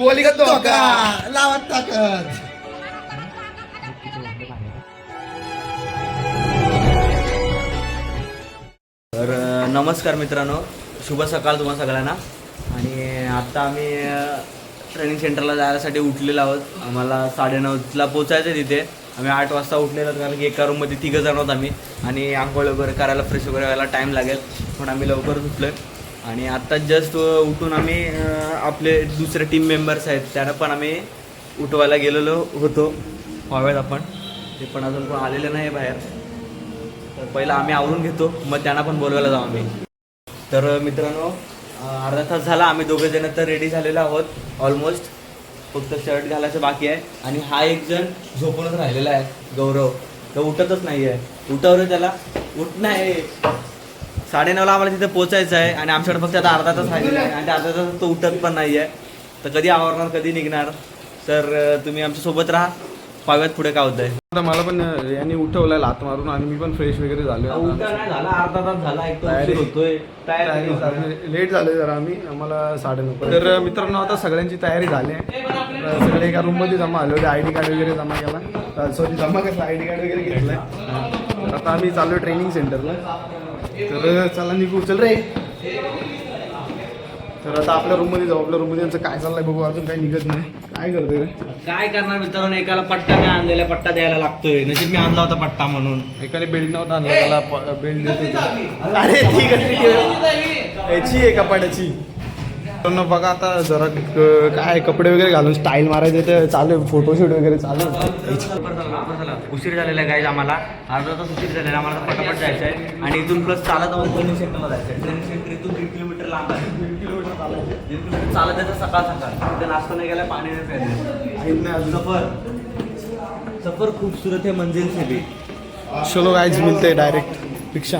बोली का धोका. लावत ताकद. तर नमस्कार मित्रांनो. शुभ सकाळ तुम्हा सगळ्यांना. आणि आत्ता आम्ही ट्रेनिंग सेंटरला जायसाठी उठलेलो आहोत. आम्हाला साडेनऊला पोचायचं तिथे. आम्ही आठ वाजता उठलेलो आहोत कारण की एका रूममध्ये तिघं जण आहोत आम्ही. आणि आंघोळ वगैरे करायला फ्रेश वगैरे व्हायला टाईम लागेल. पण आम्ही लवकरच उठलो आणि आत्ता जस्ट उठून आम्ही आपले दुसरे टीम मेंबर्स आहेत त्यांना पण आम्ही उठवायला गेलेलो होतो. व्हावेत आपण. ते पण अजून कोण आलेलं नाही बाहेर. तर पहिला आम्ही आवरून घेतो मग त्यांना पण बोलवायला जाऊ आम्ही. तर मित्रांनो अर्धा तास झाला आम्ही दोघे जण तर रेडी झालेलो आहोत ऑलमोस्ट फक्त शर्ट घालायचं बाकी आहे. आणि हा एक जण झोपूनच राहिलेला आहे गौरव. तो उठतच नाही आहे उठवलं त्याला. उठ नाही. साडेनऊला आम्हाला तिथे पोचायचं आहे आणि आमच्याकडे फक्त आता अर्धा तास राहिलेला आहे. आणि अर्धा तास तो उठत पण नाही आहे. तर कधी आवरणार कधी निघणार? तर तुम्ही आमच्यासोबत राहा. पाव्यात पुढे काय होतंय. आता मला पण यांनी उठवलाय लात मारून आणि मी पण फ्रेश वगैरे झालो झाला अर्धा तास झाला एक तयारी- होतोय. तयारी. लेट झाले जरा आम्ही. आम्हाला साडेनऊ तर मित्रांनो आता सगळ्यांची तयारी झाली आहे. सगळे एका रूममध्ये जमा आले होते. आय डी कार्ड वगैरे जमा केला. सॉरी जमा कसला आय डी कार्ड वगैरे घेतलाय. आता आम्ही चालू ट्रेनिंग सेंटरला तर चला निघू. चल रे. तर आता आपल्या रूममध्ये जाऊ. आपल्या रूममध्ये आमचं काय चाललंय बघू. अजून काही निघत नाही. काय करतोय रे? काय करणार मित्रांनो? एकाला पट्टा मी आणलेला. पट्टा द्यायला लागतोय. नशीब मी आणला होता पट्टा म्हणून. एकाने बेल्ट नव्हता आणला त्याला बेल्ट देतो अरे ठीक आहे याची आहे कपाड्याची मित्रांनो बघा आता जरा काय कपडे वगैरे घालून स्टाईल मारायचे ते चालू आहे फोटोशूट वगैरे चालू आहे. उशीर झालेला आहे गाईज आम्हाला. अर्धा तास उशीर झालेला आहे. आम्हाला पटापट जायचं आहे. आणि इथून प्लस चालत आम्हाला ट्रेनिंग सेंटरला जायचं आहे. ट्रेनिंग सेंटर इथून दीड किलोमीटर लांब आहे. दीड किलोमीटर चालायचं चालत जायचं सकाळ सकाळ. तिथे नाश्ता नाही गेला पाणी नाही प्यायचं. सफर. सफर खूबसूरत है मंजिल से भी चलो गाईज मिळते डायरेक्ट रिक्षा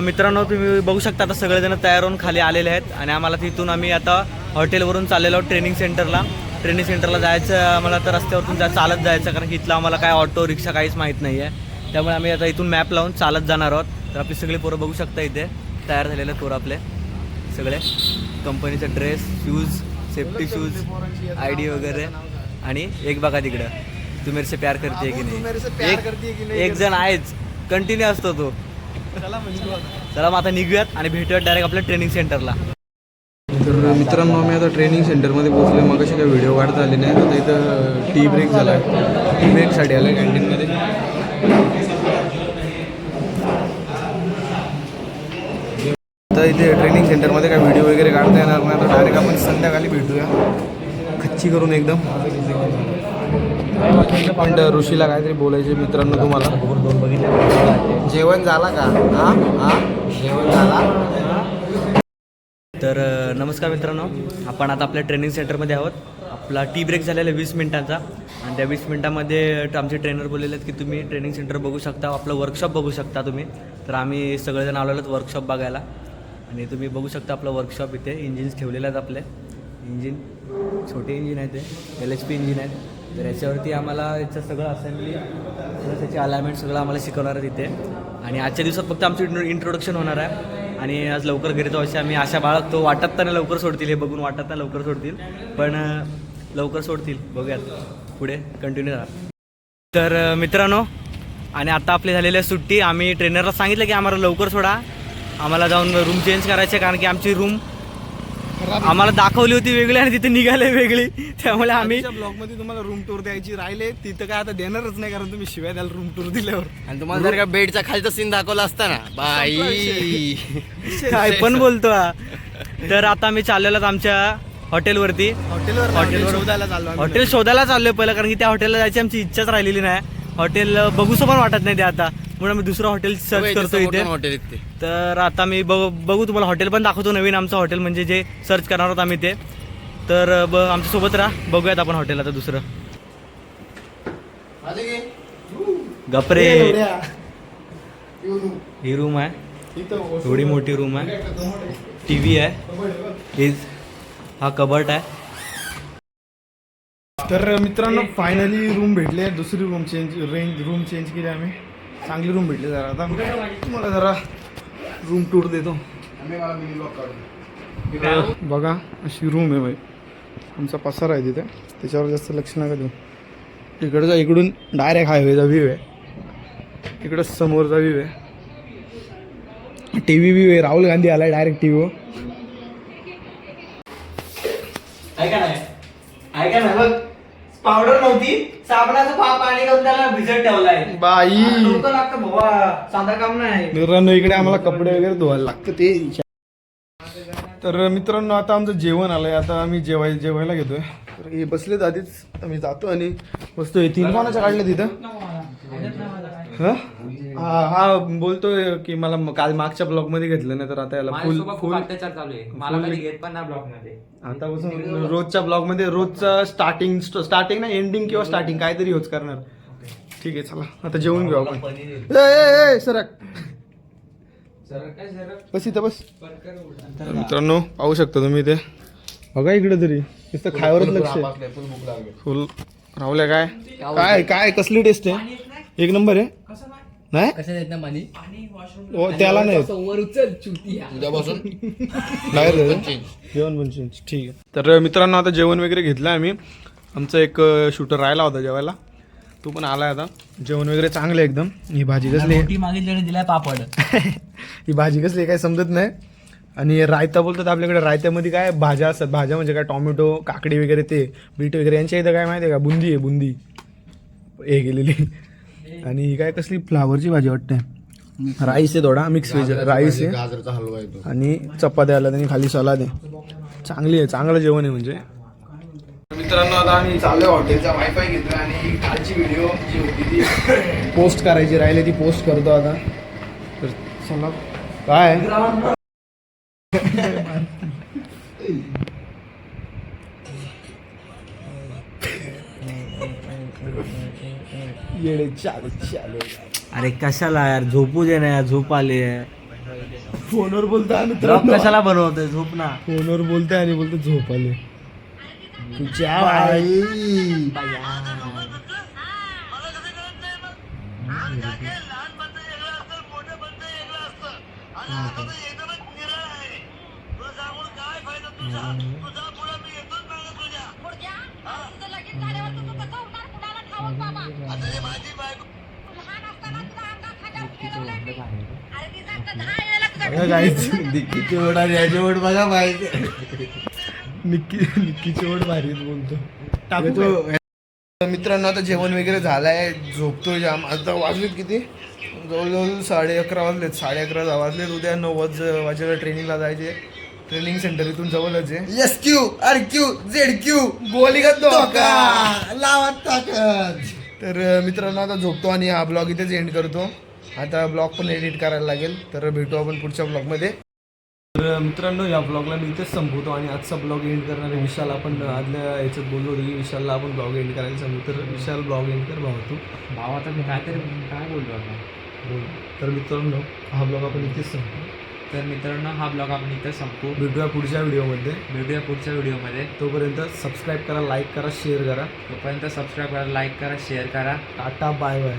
मित्रांनो तुम्ही बघू शकता आता सगळेजण तयार होऊन खाली आलेले आहेत आणि आम्हाला तिथून आम्ही आता हॉटेलवरून चाललेलो आहोत ट्रेनिंग सेंटरला ट्रेनिंग सेंटरला जायचं आम्हाला तर रस्त्यावरून जा चालत जायचं कारण इथलं आम्हाला काय ऑटो रिक्षा काहीच माहीत नाही आहे त्यामुळे आम्ही आता इथून मॅप लावून चालत जाणार आहोत. तर आपली सगळी पोरं बघू शकता इथे. तयार झालेले पोरं आपले. सगळे. कंपनीचे dress shoes safety shoes I D वगैरे. आणि एक बघा तिकडं. तू मेरे से प्यार करते की नाही? एक एक जण आहेच. कंटिन्यू असतो तो. चला मग आता निघूयात आणि भेटूयात डायरेक्ट आपल्या ट्रेनिंग सेंटरला तर मित्रांनो आम्ही आता ट्रेनिंग सेंटरमध्ये पोहोचलो मग अशी काही व्हिडिओ काढता आले नाही आता इथं टी ब्रेक झाला आहे टी ब्रेकसाठी आलं आहे कॅन्टीनमध्ये आता इथे ट्रेनिंग सेंटरमध्ये काय व्हिडिओ वगैरे काढता येणार नाही. आता डायरेक्ट आपण संध्याकाळी भेटूया. खच्ची करून एकदम. पण ऋषीला काहीतरी बोलायचे मित्रांनो तुम्हाला. जेवण झाला का? हा? हा? जेवण झाला? तर नमस्कार मित्रांनो. आपण आता आपल्या ट्रेनिंग सेंटरमध्ये आहोत. आपला टी ब्रेक झालेला आहे वीस मिनिटांचा. आणि त्या वीस मिनिटामध्ये आमचे ट्रेनर बोललेले आहेत की तुम्ही ट्रेनिंग सेंटर बघू शकता आपलं वर्कशॉप बघू शकता तुम्ही. तर आम्ही सगळेजण आलेलो आहेत वर्कशॉप बघायला. आणि तुम्ही बघू शकता आपलं वर्कशॉप इथे. इंजिन्स ठेवलेले आहेत आपले. इंजिन छोटे इंजिन आहे ते. एल एच पी इंजिन आहेत. तर याच्यावरती आम्हाला याचं सगळं असेंब्ली प्लस त्याचे अलायमेंट सगळं आम्हाला शिकवणार आहे तिथे आणि आजच्या दिवसात फक्त आमचं इंट्रोडक्शन होणार आहे. आणि आज लवकर घरी जाऊ आम्ही आशा बाळगतो. वाटत त्यांना लवकर सोडतील हे बघून वाटत त्यांना लवकर सोडतील. पण लवकर सोडतील. बघूयात. पुढे कंटिन्यू राहा तर मित्रांनो आणि आता आपली झालेली आहे सुट्टी. आम्ही ट्रेनरला सांगितलं की आम्हाला लवकर सोडा. आम्हाला जाऊन रूम चेंज करायचे कारण की आमची रूम आम्हाला दाखवली होती वेगळी आणि तिथे निघाले वेगळी. त्यामुळे आम्ही ब्लॉगमध्ये तुम्हाला रूम टूर द्यायची राहिले. तिथं काय आता देणारच नाही कारण तुम्ही शिवाय द्याल रूम टूर दिल्यावर. आणि तुम्हाला जर का बेडचा खालचा सीन दाखवला असता ना बाई. काय पण बोलतो हा. तर आता आम्ही चाललेलो आमच्या हॉटेलवरती हॉटेलवर हॉटेलवर शोधायला चाललो आम्ही. हॉटेल शोधायला चाललोय पहिलं कारण की त्या हॉटेलला जायची आमची इच्छाच राहिलेली नाही. हॉटेल बघूसं पण वाटत नाही ते आता. म्हणून आम्ही दुसरं हॉटेल सर्च करतो इथे हॉटेल तर आता मी बघ बघू तुम्हाला हॉटेल पण दाखवतो नवीन आमचं हॉटेल म्हणजे जे सर्च करणार आहोत आम्ही ते. तर ब आमच्यासोबत राहा. बघूयात आपण हॉटेल आता दुसरं. गपरे. ही रूम आहे. एवढी मोठी रूम आहे. टी व्ही आहे. हे हा कबर्ट आहे. तर मित्रांनो फायनली रूम भेटले दुसरी room change range room change केली आम्ही. चांगली रूम भेटली जरा. आता तुम्हाला जरा रूम टूर देतो. बघा अशी रूम आहे भाई आमचा पसार आहे तिथे. त्याच्यावर जास्त लक्ष नका देऊ. इकडचा इकडून डायरेक्ट हायवेचा व्ह्यू आहे. इकडं समोरचा व्ह्यू आहे. टी व्ही व्ह्यू आहे. राहुल गांधी आलाय डायरेक्ट टी व्हीवर ऐका ऐका नाही बघ पावडर नव्हती? साबणाचं पा पाणी घालून त्याला भिजत ठेवलाय. बाई. डोकं लागतं भावा. साधा काम नाही. मित्रांनो इकडे आम्हाला कपडे वगैरे धुवायला लागतं ते. तर मित्रांनो आता आमचं जेवण आलंय. आता आम्ही जेवाय जेवायला घेतोय. तर हे बसलेत आधीच. आम्ही जातो आणि बसतोय. तीन कोणाच्या काढले तिथं? हा? हा हा बोलतोय की मला काल मागच्या ब्लॉगमध्ये घेतलं नाही तर आता याला फुल फुल अत्याचार चालू आहे. मला कधी घेत पण ना ब्लॉकमध्ये. आतापासून रोजच्या ब्लॉगमध्ये रोजचं स्टार्टिंग स्टार्टिंग ना एंडिंग किंवा स्टार्टिंग काहीतरी होच करणार. ठीक आहे चला. आता जेवून घेऊ आपण. ए, ए, ए, सरक. बस इथं बस. तर मित्रांनो पाहू शकता तुम्ही ते बघा इकडे तरी. नुसतं खायवरच लक्ष. फुल राहुल्या काय? काय काय कसली टेस्ट आहे? एक नंबर आहे. नाही? कसं देत ना पाणी? ओ, त्याला नाही समोर उचल उद्यापासून? जेवण पण change. ठीक आहे. तर मित्रांनो आता जेवण वगैरे घेतलं आम्ही. आमचा एक शूटर राहिला होता जेवायला. तो पण आलाय आता. जेवण वगैरे चांगलं आहे एकदम. ही भाजी कसली आहे? मागितल्याने दिलाय पापड. ही भाजी कसली आहे काय समजत नाही. आणि रायता बोलतात आपल्याकडे रायत्यामध्ये काय भाज्या असतात? भाज्या म्हणजे काय? टोमॅटो काकडी वगैरे ते बीट वगैरे यांच्या इथं काय माहिती आहे का? बुंदी आहे बुंदी. हे गेलेली आणि ही काय कसली फ्लावरची भाजी वाटते? राईस आहे थोडा मिक्स व्हेज राईस आहे. हलवा येतो आणि चपात्या आल्या आणि खाली सलाद आहे. चांगली आहे चांगलं जेवण आहे म्हणजे. मित्रांनो आता आम्ही चालू हॉटेलचा वायफाय घेतला आणि कालची व्हिडिओ जी होती ती पोस्ट करायची राहिली ती पोस्ट करतो आता. तर चला काय? चालू चालू. अरे कशाला यार झोपू दे ना यार झोप आली फोनवर बोलता ब्लॉग कशाला बनवतोय? झोप ना. फोनवर बोलते आणि बोलते झोप आले. तुझ्या आई डिक्कीची ओढ आणि याची ओढ बघा पाहिजे निक्की निक्कीची ओढ भारीच बोलतो. मित्रांनो आता जेवण वगैरे झालंय. झोपतोय जाम. आता वाजलेत किती? जवळजवळ साडे अकरा वाजलेत. साडे अकरा वाजलेत. उद्या नऊ वाज वाजेला ट्रेनिंगला जायचे. ट्रेनिंग सेंटर इथून जवळच आहे. S Q R Q Z Q गोली का लावा ताकद. तर मित्रांनो आता झोपतो आणि हा ब्लॉग इथेच एंड करतो. आता ब्लॉग पण एडिट करायला लागेल तर भेटू आपण पुढच्या ब्लॉगमध्ये. तर मित्रांनो या ब्लॉगला मी इथेच संपवतो आणि आजचा ब्लॉग एंड करणार आहे विशाल आपण आदल्या याच्यात बोललो होतो की विशालला आपण ब्लॉग एंड करायला सांगू. तर विशाल ब्लॉग एंड कर भाऊ तू. भाव आता मी काहीतरी काय बोललो आता? बोल. तर मित्रांनो हा ब्लॉग आपण इथेच संपतो तर मित्रांनो हा ब्लॉग आपण इथं संपू भेटूया पुढच्या व्हिडिओमध्ये. भेटूया पुढच्या व्हिडिओमध्ये. तोपर्यंत सबस्क्राईब करा लाईक करा शेअर करा. तोपर्यंत सबस्क्राईब करा लाईक करा शेअर करा. Tata bye bye